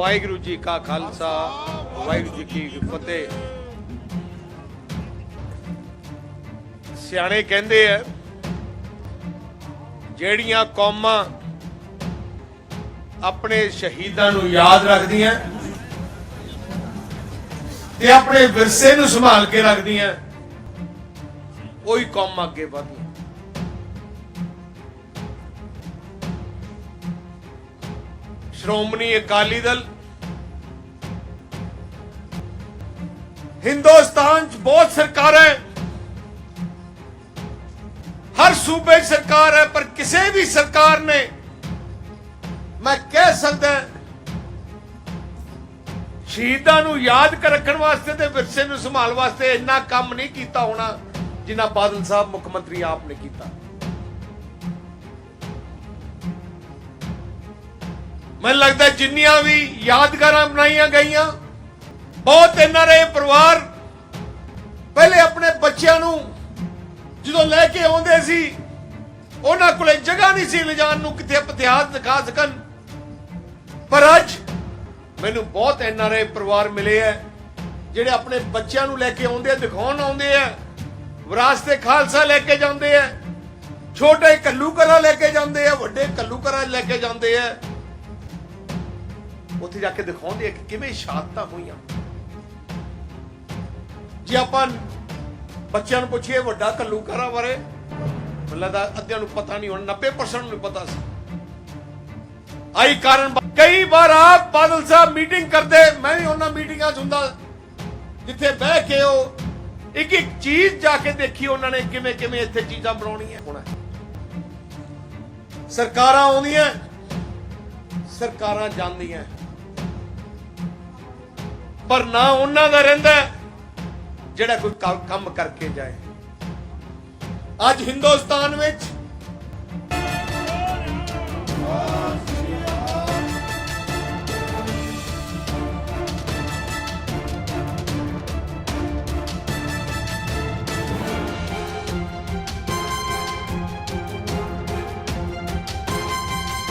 ਵਾਹਿਗੁਰੂ ਜੀ ਕਾ ਖਾਲਸਾ, ਵਾਹਿਗੁਰੂ ਜੀ ਕੀ ਫਤਿਹ। ਸਿਆਣੇ ਕਹਿੰਦੇ ਆ, ਜਿਹੜੀਆਂ ਕੌਮਾਂ ਆਪਣੇ ਸ਼ਹੀਦਾਂ ਨੂੰ ਯਾਦ ਰੱਖਦੀਆਂ ਤੇ ਆਪਣੇ ਵਿਰਸੇ ਨੂੰ ਸੰਭਾਲ ਕੇ ਰੱਖਦੀਆਂ, ਉਹੀ ਕੌਮਾਂ ਅੱਗੇ ਵਧਦੀਆਂ। ਸ਼੍ਰੋਮਣੀ ਅਕਾਲੀ ਦਲ। ਹਿੰਦੁਸਤਾਨ 'ਚ ਬਹੁਤ ਸਰਕਾਰਾਂ ਹੈ। ਹਰ ਸੂਬੇ 'ਚ ਸਰਕਾਰ ਹੈ, ਪਰ ਕਿਸੇ ਵੀ ਸਰਕਾਰ ਨੇ ਮੈਂ ਕਹਿ ਸਕਦਾ ਸ਼ਹੀਦਾਂ ਨੂੰ ਯਾਦ ਰੱਖਣ ਵਾਸਤੇ ਤੇ ਵਿਰਸੇ ਨੂੰ ਸੰਭਾਲ ਵਾਸਤੇ ਇੰਨਾ ਕੰਮ ਨਹੀਂ ਕੀਤਾ ਹੋਣਾ ਜਿੰਨਾ ਬਾਦਲ ਸਾਹਿਬ ਮੁੱਖ ਮੰਤਰੀ ਆਪ ਨੇ ਕੀਤਾ। ਮੈਨੂੰ ਲੱਗਦਾ ਜਿੰਨੀਆਂ ਵੀ ਯਾਦਗਾਰਾਂ ਬਣਾਈਆਂ ਗਈਆਂ, ਬਹੁਤ ਐਨਆਰਏ ਪਰਿਵਾਰ ਪਹਿਲੇ ਆਪਣੇ ਬੱਚਿਆਂ ਨੂੰ ਜਦੋਂ ਲੈ ਕੇ ਆਉਂਦੇ ਸੀ, ਉਹਨਾਂ ਕੋਲੇ ਜਗ੍ਹਾ ਨਹੀਂ ਸੀ ਲਿਜਾਣ ਨੂੰ ਕਿਤੇ ਇਤਿਹਾਸ ਦਿਖਾ ਸਕਣ। ਪਰ ਅੱਜ ਮੈਨੂੰ ਬਹੁਤ ਐਨਆਰਏ ਪਰਿਵਾਰ ਮਿਲੇ ਐ ਜਿਹੜੇ ਆਪਣੇ ਬੱਚਿਆਂ ਨੂੰ ਲੈ ਕੇ ਆਉਂਦੇ ਆ, ਦਿਖਾਉਣ ਆਉਂਦੇ ਆ, ਵਿਰਾਸਤੇ ਖਾਲਸਾ ਲੈ ਕੇ ਜਾਂਦੇ ਆ, ਛੋਟੇ ਕੱਲੂਕਰਾ ਲੈ ਕੇ ਜਾਂਦੇ ਆ, ਵੱਡੇ ਕੱਲੂਕਰਾ ਲੈ ਕੇ ਜਾਂਦੇ ਆ। ਉੱਥੇ ਜਾ ਕੇ ਦਿਖਾਉਂਦੇ ਆ ਕਿ ਕਿਵੇਂ ਸ਼ਹਾਦਤਾਂ ਹੋਈਆਂ। ਜੇ ਆਪਾਂ ਬੱਚਿਆਂ ਨੂੰ ਪੁੱਛੀਏ ਵੱਡਾ ਕੱਲੂਕਰਾ ਬਾਰੇ, ਮੈਨੂੰ ਲੱਗਦਾ ਅੱਧਿਆਂ ਨੂੰ ਪਤਾ ਨਹੀਂ ਹੁਣ 90% ਨੂੰ ਪਤਾ ਸੀ। ਆਈ ਕਾਰਨ ਕਈ ਵਾਰ ਆਪ ਬਾਦਲ ਸਾਹਿਬ ਮੀਟਿੰਗ ਕਰਦੇ, ਮੈਂ ਵੀ ਉਹਨਾਂ ਮੀਟਿੰਗਾਂ 'ਚ ਹੁੰਦਾ, ਜਿੱਥੇ ਬਹਿ ਕੇ ਉਹ ਇੱਕ ਇੱਕ ਚੀਜ਼ ਜਾ ਕੇ ਦੇਖੀ ਉਹਨਾਂ ਨੇ ਕਿਵੇਂ ਕਿਵੇਂ ਇੱਥੇ ਚੀਜ਼ਾਂ ਬਣਾਉਣੀਆਂ। ਹੁਣ ਸਰਕਾਰਾਂ ਆਉਂਦੀਆਂ, ਸਰਕਾਰਾਂ ਜਾਂਦੀਆਂ। ਪਰ ਨਾ ਉਹਨਾਂ ਦਾ ਰਹਿੰਦਾ ਜਿਹੜਾ ਕੋਈ ਕੰਮ ਕਰਕੇ ਜਾਏ। ਅੱਜ ਹਿੰਦੁਸਤਾਨ ਵਿੱਚ